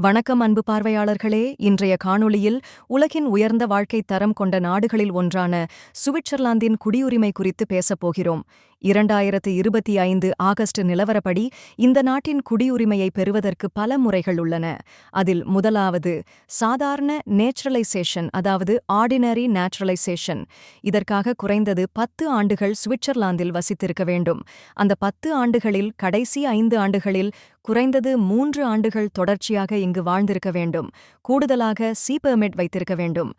வணக்கம் அன்பு பார்வையாளர்களே. இன்றைய காணொளியில் உலகின் உயர்ந்த வாழ்க்கை தரம் கொண்ட நாடுகளில் ஒன்றான சுவிட்சர்லாந்தின் குடியுரிமை குறித்து பேசப் போகிறோம். இரண்டாயிரத்து இருபத்தி ஐந்து ஆகஸ்ட் நிலவரப்படி இந்த நாட்டின் குடியுரிமையை பெறுவதற்கு பல முறைகள் உள்ளன. அதில் முதலாவது சாதாரண நேச்சுரலைசேஷன் அதாவது ஆர்டினரி நேச்சுரலைசேஷன். இதற்காக குறைந்தது பத்து ஆண்டுகள் சுவிட்சர்லாந்தில் வசித்திருக்க வேண்டும். அந்த பத்து ஆண்டுகளில் கடைசி ஐந்து ஆண்டுகளில் குறைந்தது மூன்று ஆண்டுகள் தொடர்ச்சியாக இங்கு வாழ்ந்திருக்க வேண்டும். கூடுதலாக சி பெர்மிட் வைத்திருக்க வேண்டும்.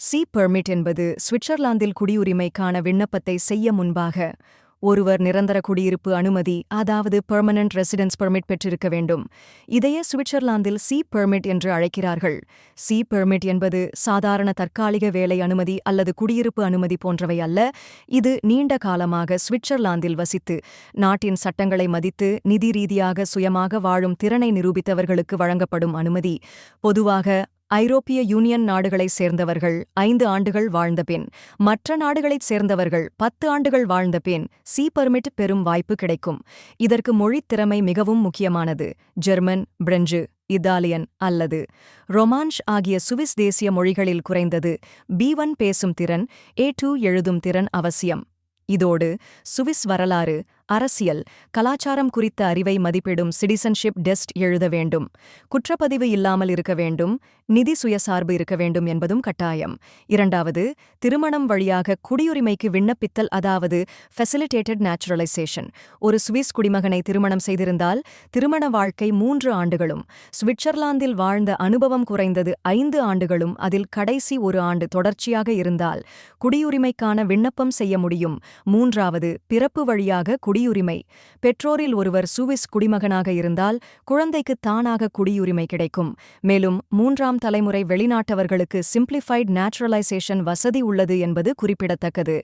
சி பெர்மிட் என்பது சுவிட்சர்லாந்தில் குடியுரிமைக்கான விண்ணப்பத்தை செய்ய முன்பாக ஒருவர் நிரந்தர குடியிருப்பு அனுமதி அதாவது பெர்மனன்ட் ரெசிடென்ஸ் பெர்மிட் பெற்றிருக்க வேண்டும். இதையே சுவிட்சர்லாந்தில் சி பெர்மிட் என்று அழைக்கிறார்கள். சி பெர்மிட் என்பது சாதாரண தற்காலிக வேலை அனுமதி அல்லது குடியிருப்பு அனுமதி போன்றவை அல்ல. இது நீண்ட காலமாக சுவிட்சர்லாந்தில் வசித்து நாட்டின் சட்டங்களை மதித்து நிதி ரீதியாக சுயமாக வாழும் திறனை நிரூபித்தவர்களுக்கு வழங்கப்படும் அனுமதி. பொதுவாக ஐரோப்பிய யூனியன் நாடுகளைச் சேர்ந்தவர்கள் ஐந்து ஆண்டுகள் வாழ்ந்த பின் மற்ற நாடுகளைச் சேர்ந்தவர்கள் பத்து ஆண்டுகள் வாழ்ந்த பின் சி பர்மிட் பெறும் வாய்ப்பு கிடைக்கும். இதற்கு மொழித் திறமை மிகவும் முக்கியமானது. ஜெர்மன் பிரெஞ்சு இத்தாலியன் அல்லது ரொமான்ஷ் ஆகிய சுவிஸ் தேசிய மொழிகளில் குறைந்தது பி ஒன் பேசும் திறன் ஏ டூ எழுதும் திறன் அவசியம். இதோடு சுவிஸ் வரலாறு அரசியல். கலாச்சாரம் குறித்த அறிவை மதிப்பிடும் சிட்டிசன்ஷிப் டெஸ்ட் எழுத வேண்டும். குற்றப்பதிவு இல்லாமல் இருக்க வேண்டும். நிதி சுயசார்பு இருக்க வேண்டும் என்பதும் கட்டாயம். இரண்டாவது திருமணம் வழியாக குடியுரிமைக்கு விண்ணப்பித்தல் அதாவது ஃபெசிலிட்டேட்டட் நேச்சுரலைசேஷன் ஒரு சுவிஸ் குடிமகனை திருமணம் செய்திருந்தால் திருமண வாழ்க்கை மூன்று ஆண்டுகளும். சுவிட்சர்லாந்தில் வாழ்ந்த அனுபவம் குறைந்தது ஐந்து ஆண்டுகளும் அதில் கடைசி ஒரு ஆண்டு தொடர்ச்சியாக இருந்தால் குடியுரிமைக்கான விண்ணப்பம் செய்ய முடியும். மூன்றாவது பிறப்பு வழியாக குடியுரிமை. பெற்றோரில் ஒருவர் சுவிஸ் குடிமகனாக இருந்தால் குழந்தைக்கு தானாக குடியுரிமை கிடைக்கும். மேலும் மூன்றாம் தலைமுறை வெளிநாட்டவர்களுக்கு சிம்பிளிஃபைட் நேச்சுரலைசேஷன் வசதி உள்ளது என்பது குறிப்பிடத்தக்கது.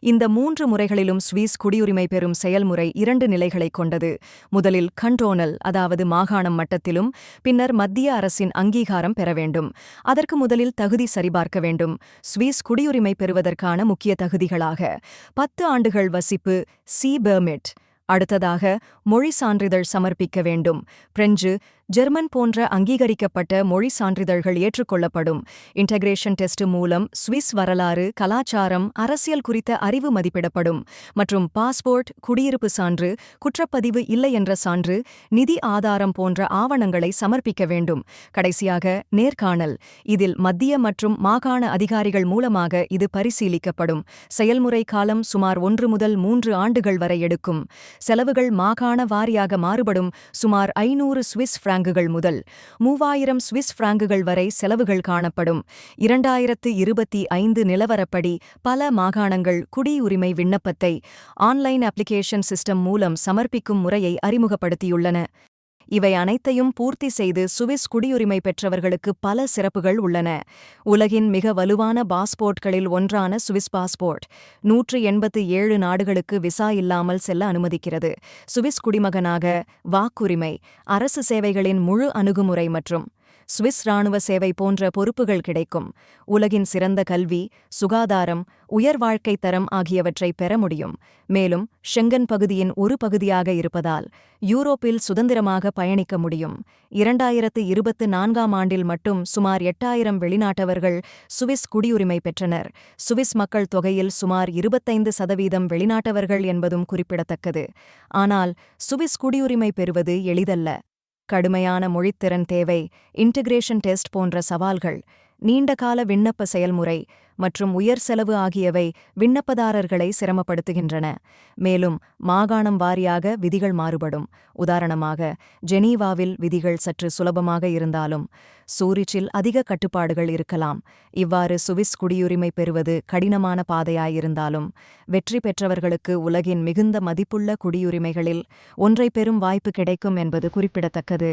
இந்த மூன்று முறைகளிலும் சுவிஸ் குடியுரிமை பெறும் செயல்முறை இரண்டு நிலைகளைக் கொண்டது. முதலில் கண்டோனல் அதாவது மாகாணம் மட்டத்திலும் பின்னர் மத்திய அரசின் அங்கீகாரம் பெற வேண்டும். அதற்கு முதலில் தகுதி சரிபார்க்க வேண்டும். சுவிஸ் குடியுரிமை பெறுவதற்கான முக்கிய தகுதிகளாக பத்து ஆண்டுகள் வசிப்பு சி பெர்மிட். அடுத்ததாக மொழி சான்றிதழ் சமர்ப்பிக்க வேண்டும். பிரெஞ்சு ஜெர்மன் போன்ற அங்கீகரிக்கப்பட்ட மொழி சான்றிதழ்கள் ஏற்றுக்கொள்ளப்படும். இன்டகிரேஷன் டெஸ்ட் மூலம் சுவிஸ் வரலாறு கலாச்சாரம் அரசியல் குறித்த அறிவு மதிப்பிடப்படும். மற்றும் பாஸ்போர்ட் குடியிருப்பு சான்று குற்றப்பதிவு இல்லை என்ற சான்று நிதி ஆதாரம் போன்ற ஆவணங்களை சமர்ப்பிக்க வேண்டும். கடைசியாக நேர்காணல். இதில் மத்திய மற்றும் மாகாண அதிகாரிகள் மூலமாக இது பரிசீலிக்கப்படும். செயல்முறை காலம் சுமார் ஒன்று முதல் மூன்று ஆண்டுகள் வரை எடுக்கும். செலவுகள் மாகாண வாரியாக மாறுபடும். சுமார் ஐநூறு சுவிஸ் பிராங்குகள் முதல் மூவாயிரம் சுவிஸ் பிராங்குகள் வரை செலவுகள் காணப்படும். இரண்டாயிரத்து இருபத்தி ஐந்து நிலவரப்படி பல மாகாணங்கள் குடியுரிமை விண்ணப்பத்தை ஆன்லைன் அப்ளிகேஷன் சிஸ்டம் மூலம் சமர்ப்பிக்கும் முறையை அறிமுகப்படுத்தியுள்ளன. இவை அனைத்தையும் பூர்த்தி செய்து சுவிஸ் குடியுரிமை பெற்றவர்களுக்கு பல சிறப்புகள் உள்ளன. உலகின் மிக வலுவான பாஸ்போர்ட்களில் ஒன்றான சுவிஸ் பாஸ்போர்ட் நூற்று எண்பத்து ஏழு நாடுகளுக்கு விசா இல்லாமல் செல்ல அனுமதிக்கிறது. சுவிஸ் குடிமகனாக வாக்குரிமை அரசு சேவைகளின் முழு அணுகுமுறை மற்றும் சுவிஸ் ராணுவ சேவை போன்ற பொறுப்புகள் கிடைக்கும். உலகின் சிறந்த கல்வி சுகாதாரம் உயர் வாழ்க்கை தரம் ஆகியவற்றை பெற முடியும். மேலும் ஷெங்கன் பகுதியின் ஒரு பகுதியாக இருப்பதால் யூரோப்பில் சுதந்திரமாக பயணிக்க முடியும். இரண்டாயிரத்து இருபத்து நான்காம் ஆண்டில் மட்டும் சுமார் எட்டாயிரம் வெளிநாட்டவர்கள் சுவிஸ் குடியுரிமை பெற்றனர். சுவிஸ் மக்கள் தொகையில் சுமார் இருபத்தைந்து சதவீதம் வெளிநாட்டவர்கள் என்பதும் குறிப்பிடத்தக்கது. ஆனால் சுவிஸ் குடியுரிமை பெறுவது எளிதல்ல. கடுமையான மொழித்திறன் தேவை இன்டிகிரேஷன் டெஸ்ட் போன்ற சவால்கள். நீண்டகால விண்ணப்ப செயல்முறை மற்றும் உயர் செலவு ஆகியவை விண்ணப்பதாரர்களை சிரமப்படுத்துகின்றன. மேலும் மாகாணம் வாரியாக விதிகள் மாறுபடும். உதாரணமாக ஜெனீவாவில் விதிகள் சற்று சுலபமாக இருந்தாலும் சூரிச்சில் அதிக கட்டுப்பாடுகள் இருக்கலாம். இவ்வாறு சுவிஸ் குடியுரிமை பெறுவது கடினமான பாதையாயிருந்தாலும் வெற்றி பெற்றவர்களுக்கு உலகின் மிகுந்த மதிப்புள்ள குடியுரிமைகளில் ஒன்றை பெறும் வாய்ப்பு கிடைக்கும் என்பது குறிப்பிடத்தக்கது.